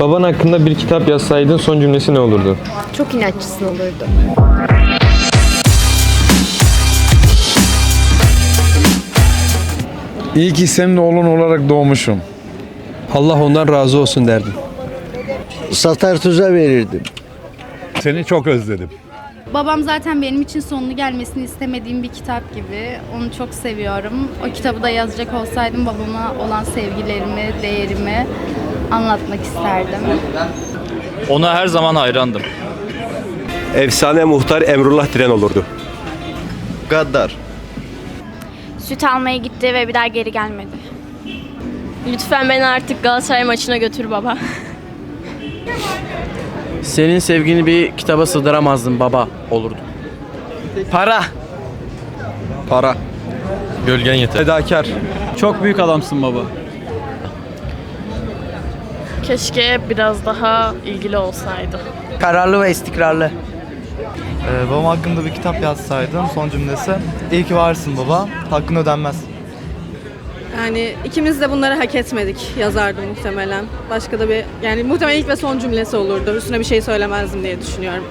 Baban hakkında bir kitap yazsaydın son cümlesi ne olurdu? Çok inatçısın olurdu. İyi ki senin oğlun olarak doğmuşum. Allah ondan razı olsun derdim. Satar tuza verirdim. Seni çok özledim. Babam zaten benim için sonunu gelmesini istemediğim bir kitap gibi. Onu çok seviyorum. O kitabı da yazacak olsaydım babama olan sevgilerimi, değerimi anlatmak isterdim. Ona her zaman hayrandım. Efsane muhtar Emrullah Diren olurdu. Gaddar. Süt almaya gitti ve bir daha geri gelmedi. Lütfen beni artık Galatasaray maçına götür baba. Senin sevgini bir kitaba sığdıramazdım baba olurdu. Para. Para. Gölgen yeter. Fedakar. Çok büyük adamsın baba. Keşke biraz daha ilgili olsaydı. Kararlı ve istikrarlı. Ee, babam hakkında bir kitap yazsaydım son cümlesi İyi ki varsın baba, hakkın ödenmez. Yani ikimiz de bunları hak etmedik yazardım muhtemelen. Başka da bir yani muhtemelen ilk ve son cümlesi olurdu. Üstüne bir şey söylemezdim diye düşünüyorum.